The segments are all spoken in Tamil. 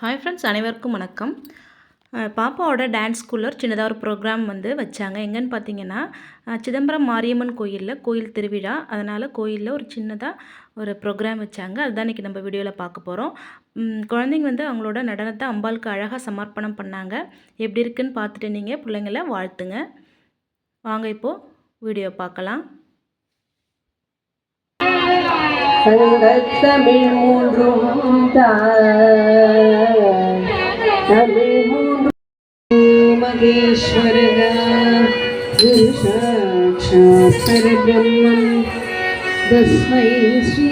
ஹாய் ஃப்ரெண்ட்ஸ் அனைவருக்கும் வணக்கம். பாப்பாவோட டான்ஸ் ஸ்கூலில் ஒரு சின்னதாக ஒரு ப்ரோக்ராம் வந்து வச்சாங்க. எங்கன்னு பார்த்தீங்கன்னா சிதம்பரம் மாரியம்மன் கோயிலில் கோயில் திருவிழா. அதனால் கோயிலில் ஒரு சின்னதாக ஒரு ப்ரோக்ராம் வச்சாங்க. அதுதான் இன்றைக்கி நம்ம வீடியோவில் பார்க்க போகிறோம் குழந்தைங்க வந்து அவங்களோட நடனத்தை அம்பாளுக்கு அழகாக சமர்ப்பணம் பண்ணாங்க. எப்படி இருக்குன்னு பார்த்துட்டு நீங்கள் பிள்ளைங்கள வாழ்த்துங்க. வாங்க இப்போது வீடியோ பார்க்கலாம். தமிழ் மூன்றும் தாய் தமிழ் மூன்றும் மகேஸ்வரக குரு சாட்சாத் பரபிரம்மம் தஸ்மை ஸ்ரீ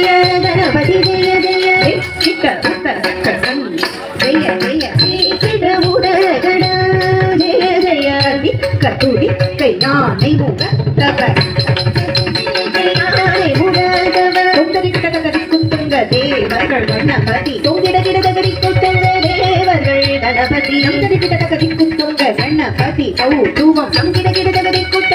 கணபதி ஜெய ஜெய சிக்க பக்க பக்க கண் ஜெய ஜெய சீக்கிட உடகட ஜெய ஜெய திக்க துடி கை யானை முக தக யானை முகதவ தொங்கரி கடகரி குந்துங்க தேவர்கள் கணபதி தொங்கிட கிடகரி குத்துங்க தேவர்கள் கணபதி நங்கரி கிடகரி குத்துங்க கணபதி கௌ தூவம் நங்கிட கிடகரி குத்த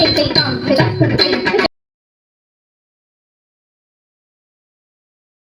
take, take, down,